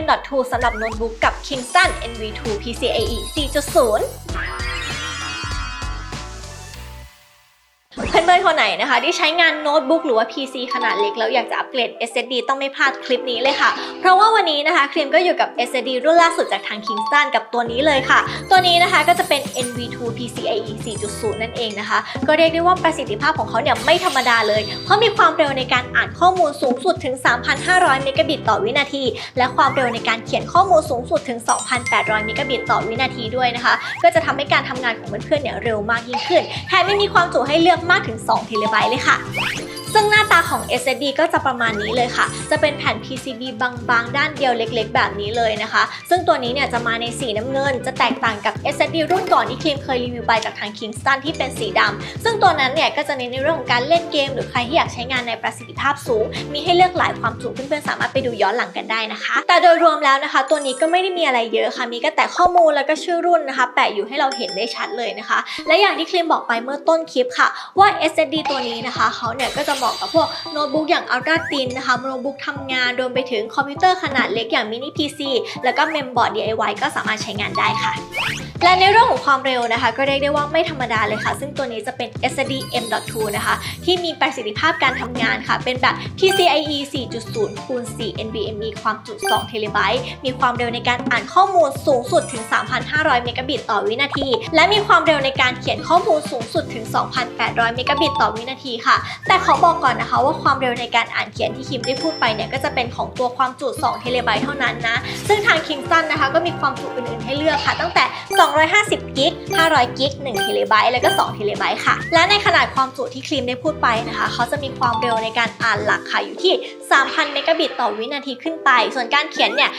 M.2 สำหรับโน้ตบุ๊กกับ Kingston NV2 PCIe 4.0 เพื่อนๆ คนไหนนะคะที่ใช้งานโน้ตบุ๊กหรือว่า PC ขนาดเล็กแล้วอยากจะอัปเกรด SSD ต้องไม่พลาดคลิปนี้เลยค่ะ เพราะว่าวันนี้นะคะครีมก็อยู่กับ SSD รุ่นล่าสุดจากทาง Kingston กับตัวนี้เลยค่ะ ตัวนี้นะคะก็จะเป็น NV2 PCIe 4.0 นั่นเองนะคะ ก็เรียกได้ว่าประสิทธิภาพของเขาเนี่ยไม่ธรรมดาเลย เพราะมีความเร็วในการอ่านข้อมูลสูงสุดถึง 3,500 เมกะบิตต่อวินาที และความเร็วในการเขียนข้อมูลสูงสุดถึง 2,800 เมกะบิตต่อวินาทีด้วยนะคะ ก็จะทำให้การทำงานของเพื่อนๆเนี่ยเร็วมากยิ่งขึ้นแถมยังมีความจุให้เลือกมากถึง2เทเลไบต์เลยค่ะ ซึ่งหน้าตาของ SSD ก็จะประมาณนี้เลยค่ะ จะเป็นแผ่น PCB บางๆ ด้านเดียวเล็กๆ แบบนี้เลยนะคะ ซึ่งตัวนี้เนี่ยจะมาในสีน้ำเงิน จะแตกต่างกับ SSD รุ่นก่อนที่ครีมเคยรีวิวไปจากทาง Kingston ที่เป็นสีดำซึ่งตัวนั้นเนี่ยก็จะเน้นในเรื่องของการเล่นเกม หรือใครที่อยากใช้งานในประสิทธิภาพสูง มีให้เลือกหลายความจุเพื่อนๆสามารถไปดูย้อนหลังกันได้นะคะ แต่โดยรวมแล้วนะคะ ตัวนี้ก็ไม่ได้มีอะไรเยอะค่ะ มีก็แต่ข้อมูลแล้วก็ชื่อรุ่นนะคะ แปะอยู่ให้เราเห็นได้ชัดเลยนะคะ และอย่างที่ครีมบอกไปเมื่อต้นคลิปค่ะว่า SSD ตัวนี้นะคะเขาเนี่ยก็จะมาะกับพวกโน้ตบุ๊กอย่าง Ultra Thin นะคะโน้ตบุ๊กทำงานรวมไปถึงคอมพิวเตอร์ขนาดเล็กอย่างมินิ PC แล้วก็เมมบอร์ด DIY ก็สามารถใช้งานได้ค่ะ และในเรื่องของความเร็วนะคะ ก็เรียกได้ว่าไม่ธรรมดาเลยค่ะ ซึ่งตัวนี้จะเป็น SSD M.2 นะคะ ที่มีประสิทธิภาพการทำงานค่ะ เป็นแบบ PCIe 4.0คูณ4 NVMe ความจุ 2 เทเลไบต์มีความเร็วในการอ่านข้อมูลสูงสุดถึง 3,500 เมกะบิตต่อวินาที และมีความเร็วในการเขียนข้อมูลสูงสุดถึง 2,800 เมกะบิตต่อวินาทีค่ะ แต่ขอบอกก่อนนะคะว่าความเร็วในการอ่านเขียนที่คิมได้พูดไปเนี่ยก็จะเป็นของตัวความจุ 2 เทเลไบต์เท่านั้นนะ ซึ่งทาง Kingston นะคะก็มีความจุอื่นๆให้เลือกค่ะ ตั้งแต่250กิก500กิก1เทเลไบต์แล้วก็2เทเลไบต์ค่ะ และในขนาดความจุที่ครีมได้พูดไปนะคะเขาจะมีความเร็วในการอ่านหลักค่ะอยู่ที่ 3,000 เมกะบิตต่อวินาทีขึ้นไป ส่วนการเขียนเนี่ย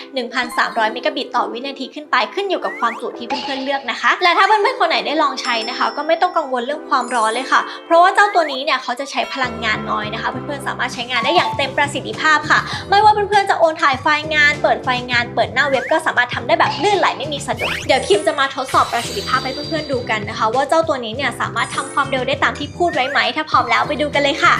1,300 เมกะบิตต่อวินาทีขึ้นไปขึ้นอยู่กับความจุที่เพื่อนๆเลือกนะคะ และถ้าเพื่อนๆคนไหนได้ลองใช้นะคะ ก็ไม่ต้องกังวลเรื่องความร้อนเลยค่ะ เพราะว่าเจ้าตัวนี้เนี่ยเขาจะใช้พลังงานน้อยนะคะ เพื่อนๆสามารถใช้งานได้อย่างเต็มประสิทธิภาพค่ะ ไม่ว่าเพื่อนๆจะโอนถ่ายไฟล์งาน เปิดไฟล์งาน เปิดหน้าเว็บก็สามารถทำได้แบบลื่นไหลไม่มีสะดุดเดี๋ยวคิมจะมาทดสอบประสิทธิภาพให้เพื่อนๆดูกันนะคะ ว่าเจ้าตัวนี้เนี่ยสามารถทำความเร็วได้ตามที่พูดไว้ไหม ถ้าพร้อมแล้วไปดูกันเลยค่ะ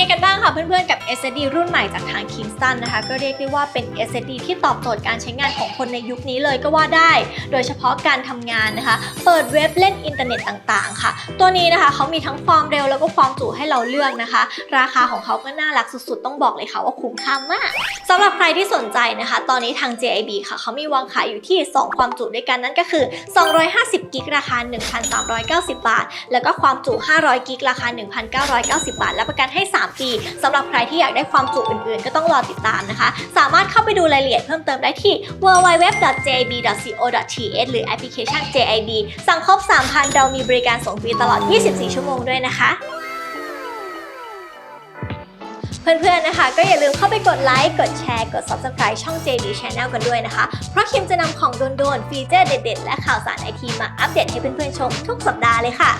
ไงกันบ้างค่ะเพื่อนๆกับ SSD รุ่นใหม่จากทาง Kingston นะคะ ก็เรียกได้ว่าเป็น SSD ที่ตอบโจทย์การใช้งานของคนในยุคนี้เลยก็ว่าได้ โดยเฉพาะการทำงานนะคะ เปิดเว็บเล่นอินเทอร์เน็ตต่างๆ ค่ะ ตัวนี้นะคะเขามีทั้งความเร็วแล้วก็ความจุให้เราเลือกนะคะ ราคาของเขาก็น่ารักสุดๆ ต้องบอกเลยค่ะว่าคุ้มค่ามากสำหรับใครที่สนใจนะคะ ตอนนี้ทาง JIB ค่ะเขามีวางขายอยู่ที่ 2 ความจุด้วยกันนั่นก็คือ 250กิกราคา 1,390 บาท แล้วก็ความจุ 500กิกราคา 1,990 บาท และประกันให้ 3ปีสำหรับใครที่อยากได้ความจุอื่นๆ ก็ต้องรอติดตามนะคะ สามารถเข้าไปดูรายละเอียดเพิ่มเติมได้ที่ www.jb.co.th/ หรือแอปพลิเคชัน JIB สั่งครบ 3,000 เรามีบริการส่งฟรีตลอด 24 ชั่วโมงด้วยนะคะเพื่อนๆ นะคะ ก็อย่าลืมเข้าไปกดไลค์ กดแชร์ กด Subscribe ช่อง JD Channel กันด้วยนะคะ เพราะคิมจะนำของโดนๆ ฟีเจอร์เด็ดๆ และข่าวสารไอทีมาอัปเดตให้เพื่อนๆ ชมทุกสัปดาห์เลยค่ะ